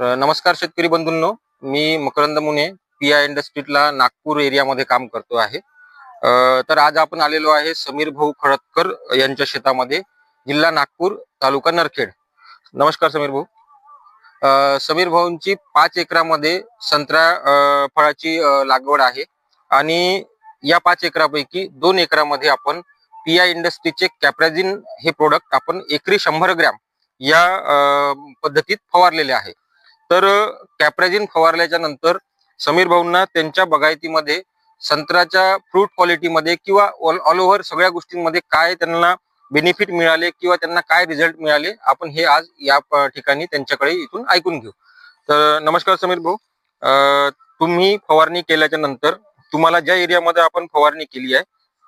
नमस्कार शेतकरी बंधूंनो. मी मकरंद मुने पी आय इंडस्ट्रीतला नागपूर एरियामध्ये काम करतो आहे. तर आज आपण आलेलो आहे समीर भाऊ खळदकर यांच्या शेतामध्ये जिल्हा नागपूर तालुका नरखेड. नमस्कार समीर भाऊ. समीर भाऊंची पाच एकरामध्ये संत्रा फळाची लागवड आहे. आणि या पाच एकरापैकी दोन एकरामध्ये आपण पी आय इंडस्ट्रीचे कॅप्राझिन हे प्रोडक्ट आपण एकरी शंभर ग्रॅम या पद्धतीत फवारलेले आहे. तर कॅप्राझिन फवारल्याच्या नंतर समीर भाऊंना त्यांच्या बगायतीमध्ये संत्र्याच्या फ्रूट क्वालिटीमध्ये किंवा ऑल ओव्हर सगळ्या गोष्टींमध्ये काय त्यांना बेनिफिट मिळाले किंवा त्यांना काय रिझल्ट मिळाले आपण हे आज या ठिकाणी त्यांच्याकडे इथून ऐकून घेऊ. तर नमस्कार समीर भाऊ. तुम्ही फवारणी केल्याच्यानंतर तुम्हाला ज्या एरियामध्ये आपण फवारणी केली आहे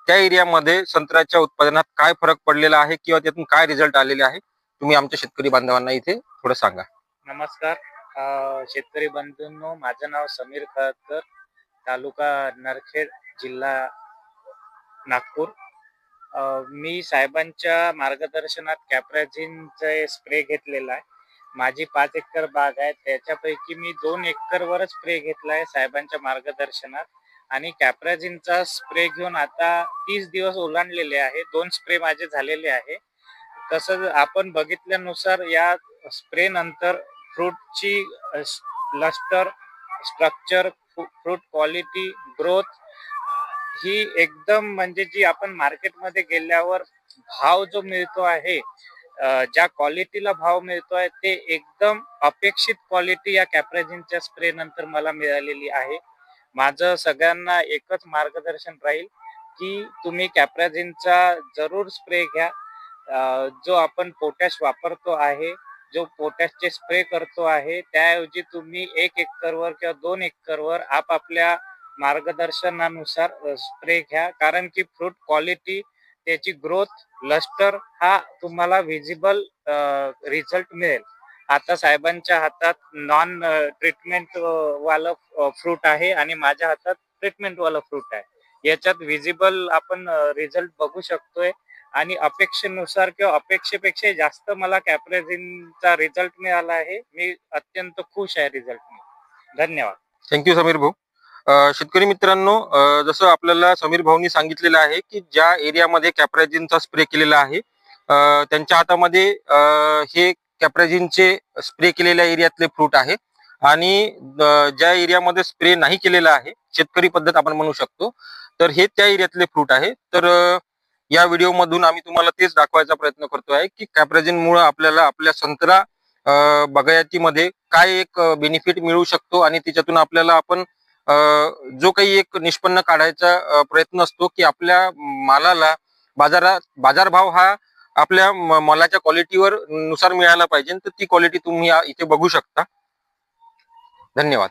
त्या एरियामध्ये संत्र्याच्या उत्पादनात काय फरक पडलेला आहे किंवा त्यातून काय रिझल्ट आलेले आहे तुम्ही आमच्या शेतकरी बांधवांना इथे थोडं सांगा. नमस्कार. शेतकरी बंधूंनो माझं नाव समीर खळदकर तालुका नरखेड जिल्हा नागपूर. मी साहेबांच्या मार्गदर्शनात कॅप्राझिनचे स्प्रे घेतलेला आहे. माझी पाच एकर बाग आहे. त्याच्यापैकी मी दोन एकरवरच स्प्रे घेतला आहे साहेबांच्या मार्गदर्शनात. आणि कॅप्राझिनचा स्प्रे घेऊन आता तीस दिवस ओलांडलेले आहे. दोन स्प्रे माझे झालेले आहे. तसंच आपण बघितल्यानुसार या स्प्रे नंतर फ्रूटची lustre structure fruit quality growth ही एकदम म्हणजे जी आपण मार्केटमध्ये गेल्यावर भाव जो मिळतो आहे ज्या क्वालिटीला भाव मिळतो आहे ते एकदम अपेक्षित क्वालिटी या कॅप्रेझिनच्या स्प्रे नंतर मला मिळालेली आहे. माझं सगळ्यांना एकच मार्गदर्शन राहील की तुम्ही कॅप्रेझिनचा जरूर स्प्रे घ्या. जो आपण पोटॅश वापरतो आहे जो पोटॅशचे स्प्रे करतो आहे त्याऐवजी तुम्ही एक एकरवर किंवा दोन एकरवर आपापल्या मार्गदर्शनानुसार स्प्रे घ्या. कारण की फ्रूट क्वालिटी त्याची ग्रोथ लस्टर हा तुम्हाला व्हिजिबल रिझल्ट मिळेल. आता साहेबांच्या हातात नॉन ट्रीटमेंट वालं फ्रूट आहे आणि माझ्या हातात ट्रीटमेंट वालं फ्रूट आहे. याच्यात व्हिजिबल आपण रिझल्ट बघू शकतोय. आणि अपेक्षेनुसार किंवा अपेक्षेपेक्षा जास्त मला कॅपरेझिनचा रिझल्ट मिळाला आहे. मी अत्यंत खुश आहे रिझल्टने धन्यवाद. थँक्यू समीर भाऊ. शेतकरी मित्रांनो जसं आपल्याला समीर भाऊनी सांगितलेलं आहे की ज्या एरियामध्ये कॅप्राझिनचा स्प्रे केलेला आहे त्यांच्या हातामध्ये हे कॅप्राझिनचे स्प्रे केलेल्या एरियातले फ्रूट आहे. आणि ज्या एरियामध्ये स्प्रे नाही केलेला आहे शेतकरी पद्धत आपण म्हणू शकतो तर हे त्या एरियातले फ्रूट आहे. तर या व्हिडिओमधून आम्ही तुम्हाला तेच दाखवायचा प्रयत्न करतो आहे की कॅप्राझिनमुळे आपल्याला आपल्या संत्रा बगायतीमध्ये बागायतीमध्ये काय एक बेनिफिट मिळू शकतो आणि त्याच्यातून आपल्याला आपण जो काही एक निष्पन्न काढायचा प्रयत्न असतो की आपल्या मालाला बाजारात बाजारभाव हा आपल्या मालाच्या क्वालिटीवर नुसार मिळायला पाहिजे. तर ती क्वालिटी तुम्ही इथे बघू शकता. धन्यवाद.